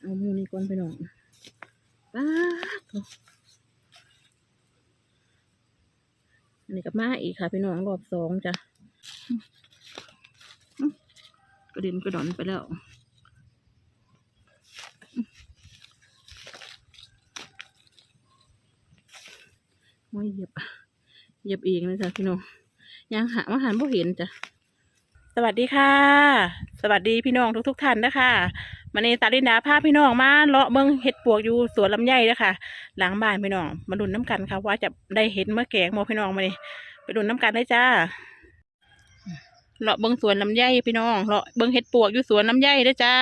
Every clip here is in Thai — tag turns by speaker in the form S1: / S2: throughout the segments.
S1: เอาหมูนี่ก่อนไปน้องป้าดโถ่อันนี้กับมาอีกค่ะพี่น้องรอบสองจ้ะกระเด็นกระดอนไปแล้วโอ้ยเหยียบเหยียบเองเลยจ้ะพี่น้องยังหามาหันบ่เห็นจ้ะสวัสดีค่ะ สวัสดีพี่น้องทุก ๆ ท่านนะคะ มาในสารินดาพาพี่น้องมาเลาะเมืองเห็ดปวกอยู่สวนลำไยนะคะหลังบ้านพี่น้อง มาดุนน้ำกันค่ะ ว่าจะได้เห็ดเมื่อแกงโมพี่น้องมาเนี่ไปดุนน้ำกันได้จ้าเลาะเบิงสวนลำไยพี่น้องเลาะเบิงเห็ดปวกอยู่สวนลำไยได้อจ้า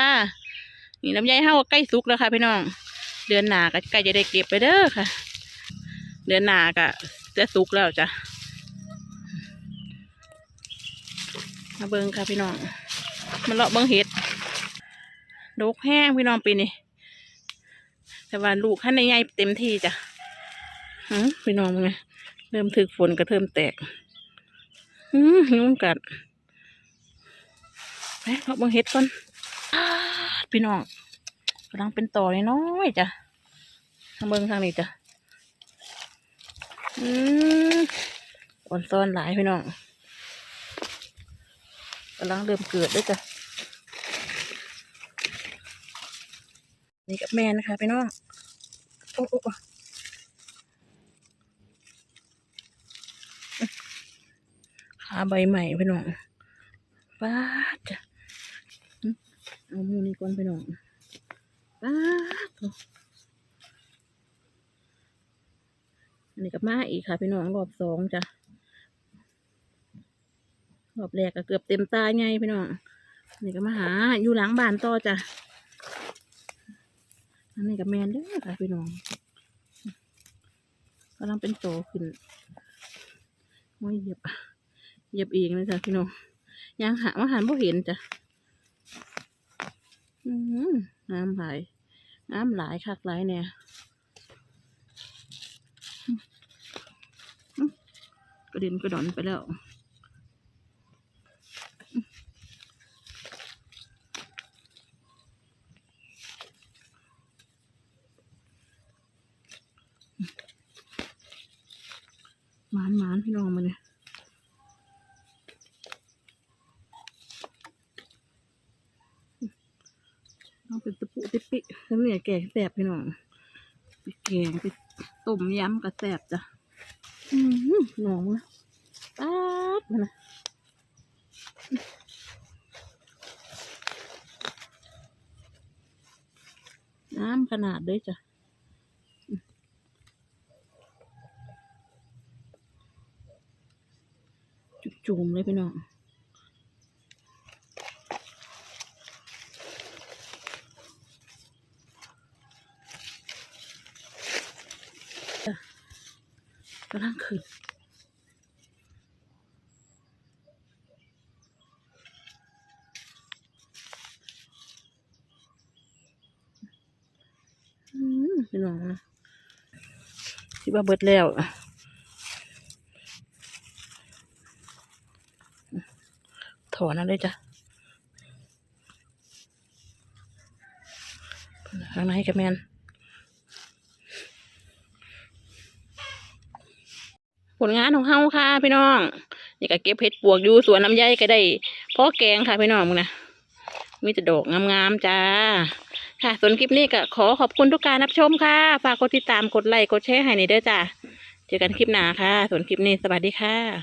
S1: นี่ลำไยเฮาใกล้สุกแล้วค่ะ พี่น้อง เดือนหนาก็ใกล้จะได้เก็บไปเด้อค่ะ เดือนหนาก็จะสุกแล้วจ้ะมาเบิงค่ะพี่น้องมาเลาะเบิงเห็ด ดกแห้งพี่น้องปีนี้แต่ว่าลูกขั้นใหญ่เต็มที่จ้ะพี่น้องไงเริ่มถึกฝนกระเทิมแตกหืมยุ่งกัดไปเอาบังเห็ดก่อนพี่น้องกำลังเป็นต่อยน้อยจ้ะทางเบิงทางนี้จ้ะอืมอ่อนซ้อนหลายพี่น้องกำลังเริ่มเกิดด้วยจ้ะ นี่กับแม่นะคะพี่น้องโอ้โอ้โอ้ขาใบใหม่พี่น้องป้าดจ้ะเอาหมูนี่ก่อนพี่น้องป้าดนนี้กับมาอีกค่ะพี่น้องรอบสองจ้ะรอบแรกก็เกือบเต็มตาไงพี่น้องนนี้ก็มาหาอยู่หลังบ้านต่อจ้ะ อันนี้กับแมนเด้อค่ะพี่น้องกำลังเป็นโตขึ้นโอ้ยเหยียบเหยียบเองเลยจ้ะพี่น้องยังหามาหันบ่เห็นจ้ะน้ำไหลายน้ำหลายคักหลายเนี่ยกระเด็นกระดอนไปแล้ว มานหมานพี่น้องมาเนี่ยต้องเป็นตะปุติปิแล้วเนี่ยแกงแสบพี่น้องไปแกงไปต้มยำกระแสบจ้ะอืมหนองนะป๊าดมานะน้ำขนาดเลยจ้ะ จุ่มเลยพี่น้องกำลังขึ้นพี่น้องนะคิดว่าเบิดแล้ว ถอนเอะไรจ้ะข้างในกับแมนผลงานของเฮาค่ะพี่น้อง นี่ก็เก็บเห็ดปวกอยู่สวนน้ำไยก็ได้พ่อแกงค่ะพี่น้องมึงนะมีแต่ดอกงามๆจ้า ค่ะส่วนคลิปนี้ก็ขอขอบคุณทุกการรับชมค่ะ ฝากกดติดตามกดไลค์กดแชร์ให้ในอยเด้อจ้า เจอกันคลิปหน้าค่ะ ส่วนคลิปนี้สวัสดีค่ะ